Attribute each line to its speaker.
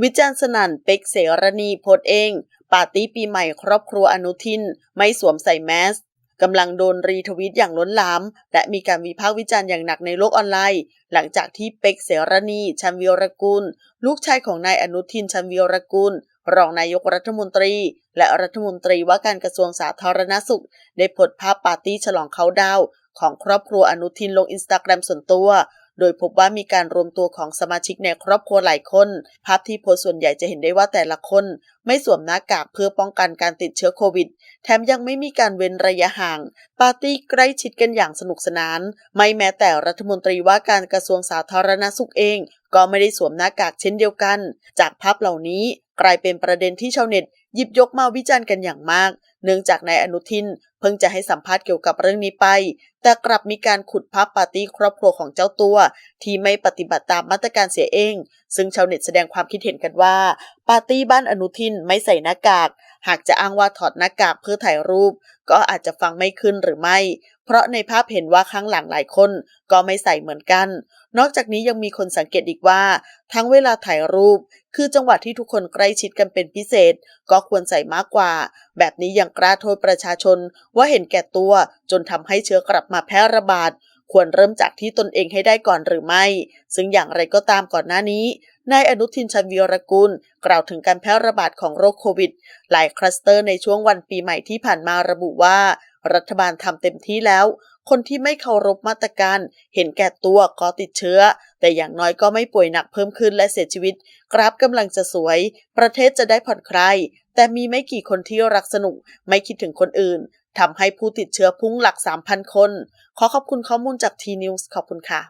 Speaker 1: วิจารณ์สนั่นเป็กเสรณีโพสเอง ปาร์ตี้ปีใหม่ครอบครัวอนุทิน ไม่สวมใส่แมสกำลังโดนรีทวิตอย่างล้นหลาม และมีการวิพากษ์วิจารณ์อย่างหนักในโลกออนไลน์ หลังจากที่เป็กเสรณีชันวิรกุล ลูกชายของนายอนุทินชันวิรกุล รองนายกรัฐมนตรี และรัฐมนตรีว่าการกระทรวงสาธารณสุข ได้โพสภาพปาร์ตี้ฉลองเขาดาวของครอบครัวอนุทินลงอินสตาแกรมส่วนตัว โดยพบว่ามีการรวมตัวของสมาชิกในครอบครัวหลายคน ภาพที่โพสส่วนใหญ่จะเห็นได้ว่าแต่ละคน ไม่สวมหน้ากากเพื่อป้องกันการติดเชื้อโควิด แถมยังไม่มีการเว้นระยะห่าง ปาร์ตี้ใกล้ชิดกันอย่างสนุกสนาน ไม่แม้แต่รัฐมนตรีว่าการกระทรวงสาธารณสุขเอง ก็ไม่ได้สวมหน้ากากเช่นเดียวกัน จากภาพเหล่านี้กลายเป็นประเด็นที่ชาวเน็ตหยิบยกมาวิจารณ์กันอย่างมาก เนื่องจากนายอนุทิน เพิ่งจะให้สัมภาษณ์เกี่ยวกับเรื่องนี้ไป แต่กลับมีการขุดภาพปาร์ตี้ครอบครัวของเจ้าตัว ที่ไม่ปฏิบัติตามมาตรการเสียเอง ซึ่งชาวเน็ตแสดงความคิดเห็นกันว่า ปาร์ตี้บ้านอนุทินไม่ใส่หน้ากาก หากจะอ้างว่าถอดหน้ากากเพื่อถ่ายรูป ก็อาจจะฟังไม่ขึ้นหรือไม่ เพราะในภาพเห็นว่าข้างหลังหลายคนก็ไม่ใส่เหมือนกัน นอกจากนี้ยังมีคนสังเกตอีกว่า ทั้งเวลาถ่ายรูป คือจังหวะที่ทุกคนใกล้ชิดกันเป็นพิเศษ ก็ควรใส่มากกว่า แบบนี้ยังกล้าโทษประชาชนว่าเห็นแก่ตัวจนทำให้เชื้อกลับมาแพร่ระบาด ควรเริ่มจากที่ตนเองให้ได้ก่อนหรือไม่ ซึ่งอย่างไรก็ตามก่อนหน้านี้ นายอนุทินชันวีรกุล กล่าวถึงการแพร่ระบาดของโรคโควิด หลายคลัสเตอร์ในช่วงวันปีใหม่ที่ผ่านมาระบุว่า รัฐบาลทำเต็มที่แล้วคนที่ไม่เคารพมาตรการ เห็นแก่ตัวก็ติดเชื้อ แต่อย่างน้อยก็ไม่ป่วยหนักเพิ่มขึ้นและเสียชีวิต กราฟกำลังจะสวย ประเทศจะได้ผ่อนคลายแต่มีไม่กี่คนที่รักสนุก ไม่คิดถึงคนอื่น ทำให้ผู้ติดเชื้อพุ่งหลัก 3,000 คน ขอขอบคุณข้อมูลจาก T News ขอบคุณค่ะ